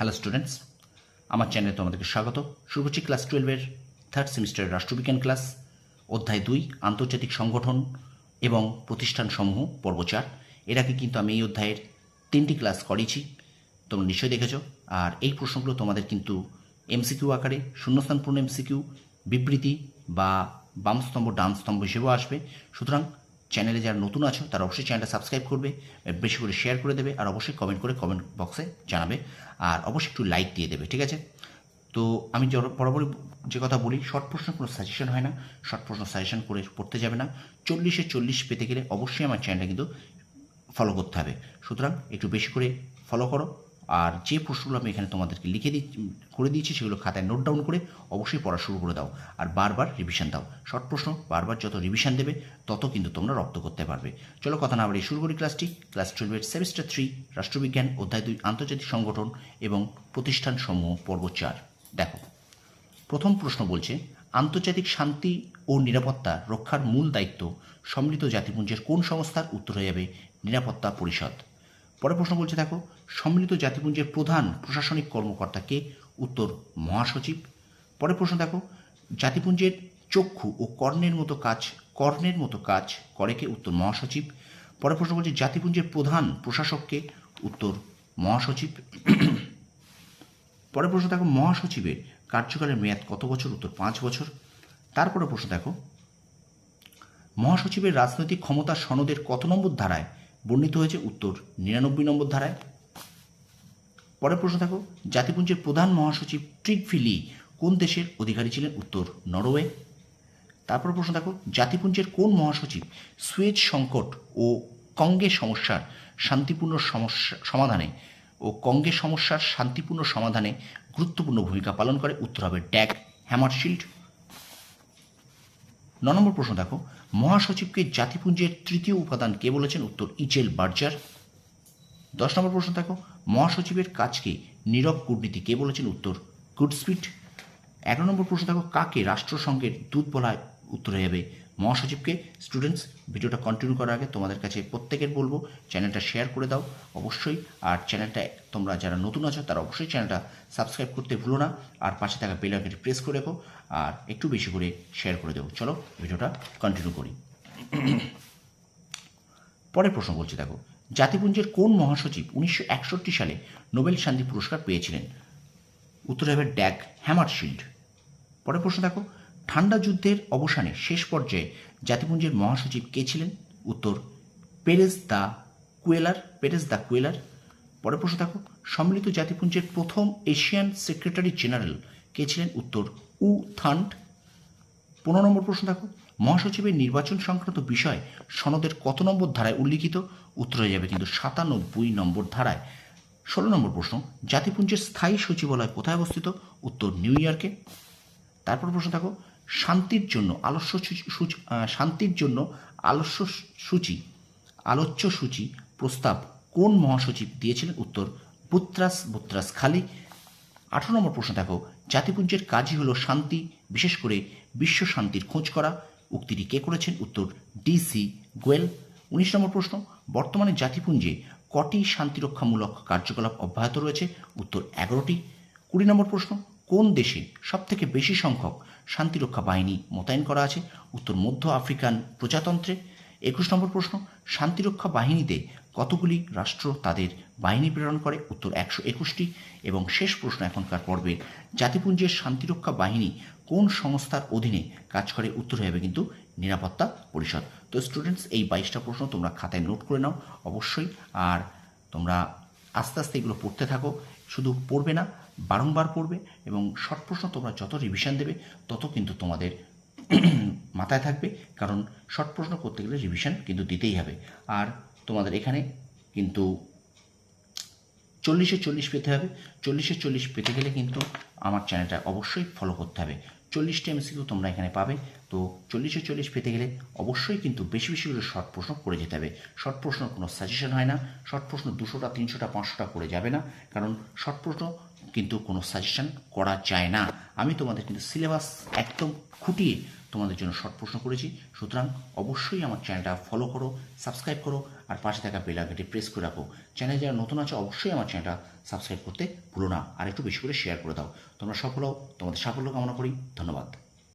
Hello students আমার চ্যানেলে তোমাদেরকে স্বাগত। করছি ক্লাস টুয়েলভের থার্ড সেমিস্টারের রাষ্ট্রবিজ্ঞান ক্লাস অধ্যায় দুই, আন্তর্জাতিক সংগঠন এবং প্রতিষ্ঠানসমূহ, পর্ব চার। এর আগে কিন্তু আমি এই অধ্যায়ের তিনটি ক্লাস করেছি, তোমরা নিশ্চয়ই দেখেছ। আর এই প্রশ্নগুলো তোমাদের কিন্তু এমসিকিউ আকারে শূন্যস্থান পূর্ণ এমসিকিউ বিবৃতি বা বাম স্তম্ভ, ডান স্তম্ভ হিসেবেও আসবে। সুতরাং চ্যানেলে যারা নতুন আছো, তারা অবশ্যই চ্যানেলটা সাবস্ক্রাইব করবে বেশি করে শেয়ার করে দেবে আর অবশ্যই কমেন্ট করে কমেন্ট বক্সে জানাবে আর অবশ্যই একটু লাইক দিয়ে দেবে, ঠিক আছে? তো আমি বরাবরই যে কথা বলি শর্ট প্রশ্ন কোনো সাজেশন হয় না শর্ট প্রশ্ন সাজেশন করে পড়তে যাবে না। চল্লিশে চল্লিশ পেতে গেলে অবশ্যই আমার চ্যানেলটা কিন্তু ফলো করতে হবে। সুতরাং একটু বেশি করে ফলো করো। আর যে প্রশ্নগুলো আমি এখানে তোমাদেরকে লিখে দিই করে দিয়েছি, সেগুলো খাতায় নোট ডাউন করে অবশ্যই পড়া শুরু করে দাও। আর বারবার রিভিশন দাও। শর্ট প্রশ্ন, বারবার যত রিভিশন দেবে, তত কিন্তু তোমরা রপ্ত করতে পারবে। চলো কথা না বাড়িয়ে শুরু করি ক্লাসটি ক্লাস টুয়েলভের সেমিস্টার থ্রি রাষ্ট্রবিজ্ঞান, অধ্যায় দুই, আন্তর্জাতিক সংগঠন এবং প্রতিষ্ঠান সমূহ পর্ব চার। দেখো, প্রথম প্রশ্ন বলছে, আন্তর্জাতিক শান্তি ও নিরাপত্তা রক্ষার মূল দায়িত্ব সম্মিলিত জাতিপুঞ্জের কোন সংস্থার উত্তর হয়ে যাবে? নিরাপত্তা পরিষদ। পরের প্রশ্ন বলছে দেখো, সম্মিলিত জাতিপুঞ্জের প্রধান প্রশাসনিক কর্মকর্তা কে উত্তর মহাসচিব। পরে প্রশ্ন দেখো, জাতিপুঞ্জের চক্ষু ও কর্ণের মতো কাজ, কর্ণের মতো কাজ করে কে? উত্তর মহাসচিব। পরে প্রশ্ন বলছে, জাতিপুঞ্জের প্রধান প্রশাসককে উত্তর মহাসচিব। পরে প্রশ্ন দেখো, মহাসচিবের কার্যকালের মেয়াদ কত বছর? উত্তর পাঁচ বছর। তারপরে প্রশ্ন দেখো, মহাসচিবের রাজনৈতিক ক্ষমতা সনদের কত নম্বর ধারায় বর্ণিত হয়েছে উত্তর নিরানব্বই নম্বর ধারায়। পরের প্রশ্ন দেখো, জাতিপুঞ্জের প্রধান মহাসচিব ট্রিকফিলি কোন দেশের অধিকারী ছিলেন? উত্তর, নরওয়ে। তারপর প্রশ্ন দেখো, জাতিপুঞ্জের কোন মহাসচিব সুয়েজ সংকট ও কঙ্গে সমস্যার শান্তিপূর্ণ সমস্যা, সমাধানে ও কঙ্গে সমস্যার শান্তিপূর্ণ সমাধানে গুরুত্বপূর্ণ ভূমিকা পালন করে? উত্তর হবে ড্যাগ হ্যামারশিল্ড। ন নম্বর প্রশ্ন দেখো মহাসচিবকে জাতিপুঞ্জের তৃতীয় উপাদান কে বলেছেন উত্তর ইচেল বার্জার। দশ নম্বর প্রশ্ন দেখো, মহাসচিবের কাজকে নীরব কূটনীতি কে বলেছেন উত্তর গুডস্পিড। এগারো নম্বর প্রশ্ন দেখো, কাকে রাষ্ট্রসংঘের দূত বলায় উত্তর হয়ে যাবে? মহাসচিবকে স্টুডেন্টস ভিডিওটা কন্টিনিউ করার আগে তোমাদের কাছে প্রত্যেকের বলব চ্যানেলটা শেয়ার করে দাও, অবশ্যই। আর চ্যানেলটা তোমরা যারা নতুন আছো, তারা অবশ্যই চ্যানেলটা সাবস্ক্রাইব করতে ভুলো না। আর পাশে থাকা বেল আইকনটি প্রেস করে রেখো। আর একটু বেশি করে শেয়ার করে দেবো। চলো, ভিডিওটা কন্টিনিউ করি। পরের প্রশ্ন বলছি, দেখো, জাতিপুঞ্জের কোন মহাসচিব উনিশশো একষট্টি সালে নোবেল শান্তি পুরস্কার পেয়েছিলেন? উত্তর হবে ড্যাগ হ্যামারশিল্ড। পরের প্রশ্ন দেখো ঠান্ডা যুদ্ধের অবসানে শেষ পর্যায়ে জাতিপুঞ্জের মহাসচিব কে ছিলেন? উত্তর, পেরেজ দা কুয়েলার, পেরেজ দা কুয়েলার। পরে প্রশ্ন দেখো সম্মিলিত জাতিপুঞ্জের প্রথম এশিয়ান সেক্রেটারি জেনারেল কে ছিলেন? উত্তর, উ থান্ট। পনেরো নম্বর প্রশ্ন দেখো মহাসচিবের নির্বাচন সংক্রান্ত বিষয় সনদের কত নম্বর ধারায় উল্লিখিত? উত্তর হয়ে যাবে কিন্তু সাতানব্বই নম্বর ধারায়। ষোলো নম্বর প্রশ্ন, জাতিপুঞ্জের স্থায়ী সচিবালয় কোথায় অবস্থিত? উত্তর, নিউ ইয়র্কে। তারপর প্রশ্ন দেখো শান্তির জন্য, আলস্য সূচি- শান্তির জন্য আলস্য সূচি, আলোচ্য সূচি প্রস্তাব কোন মহাসচিব দিয়েছিলেন? উত্তর, বুত্রাস বুত্রাস খালি। আঠারো নম্বর প্রশ্ন দেখো জাতিপুঞ্জের কাজই হলো শান্তি, বিশেষ করে বিশ্ব শান্তির খোঁজ করা। উক্তিটি কে করেছেন? উত্তর ডিসি গোয়েল। উনিশ নম্বর প্রশ্ন, বর্তমানে জাতিপুঞ্জে কটি শান্তিরক্ষামূলক কার্যকলাপ অব্যাহত রয়েছে? উত্তর, এগারোটি। কুড়ি নম্বর প্রশ্ন কোন দেশে সবথেকে বেশি সংখ্যক শান্তিরক্ষা বাহিনী মোতায়েন করা আছে? উত্তর মধ্য আফ্রিকান প্রজাতন্ত্রে। একুশ নম্বর প্রশ্ন, শান্তিরক্ষা বাহিনীতে কতগুলি রাষ্ট্র তাদের বাহিনী প্রেরণ করে? উত্তর একশো একুশটি। এবং শেষ প্রশ্ন এখনকার পর্বে, জাতিপুঞ্জের শান্তিরক্ষা বাহিনী কোন সংস্থার অধীনে কাজ করে? উত্তর যাবে কিন্তু নিরাপত্তা পরিষদ। তো স্টুডেন্টস এই বাইশটা প্রশ্ন তোমরা খাতায় নোট করে নাও অবশ্যই। আর তোমরা আস্তে আস্তে এগুলো পড়তে থাকো। শুধু পড়বে না বারংবার পড়বে এবং শর্ট প্রশ্ন তোমরা যত রিভিশন দেবে, তত কিন্তু তোমাদের মাথায় থাকবে। কারণ শর্ট প্রশ্ন করতে গেলে রিভিশন কিন্তু দিতেই হবে। আর তোমাদের এখানে কিন্তু চল্লিশে চল্লিশ পেতে হবে। চল্লিশে চল্লিশ পেতে গেলে কিন্তু আমার চ্যানেলটা অবশ্যই ফলো করতে হবে। চল্লিশটা এমসিকিউ তোমরা এখানে পাবে। তো চল্লিশে চল্লিশ পেতে গেলে অবশ্যই কিন্তু বেশি বেশি করে শর্ট প্রশ্ন করে যেতে হবে। শর্ট প্রশ্ন কোনো সাজেশন হয় না। শর্ট প্রশ্ন দুশোটা, তিনশোটা, পাঁচশোটা করে যাবে না। কারণ শর্ট প্রশ্ন কিন্তু কোনো সাজেশন করা যায় না। আমি তোমাদের কিন্তু সিলেবাস একদম খুঁটিয়ে তোমাদের জন্য শর্ট প্রশ্ন করেছি। সুতরাং অবশ্যই আমার চ্যানেলটা ফলো করো সাবস্ক্রাইব করো, আর পাশে থাকা বেল আইকনটি প্রেস করে রাখো। চ্যানেল যারা নতুন আছে, অবশ্যই আমার চ্যানেলটা সাবস্ক্রাইব করতে ভুলো না। আর একটু বেশি করে শেয়ার করে দাও। তোমরা সফল হও, তোমাদের সাফল্য কামনা করি। ধন্যবাদ।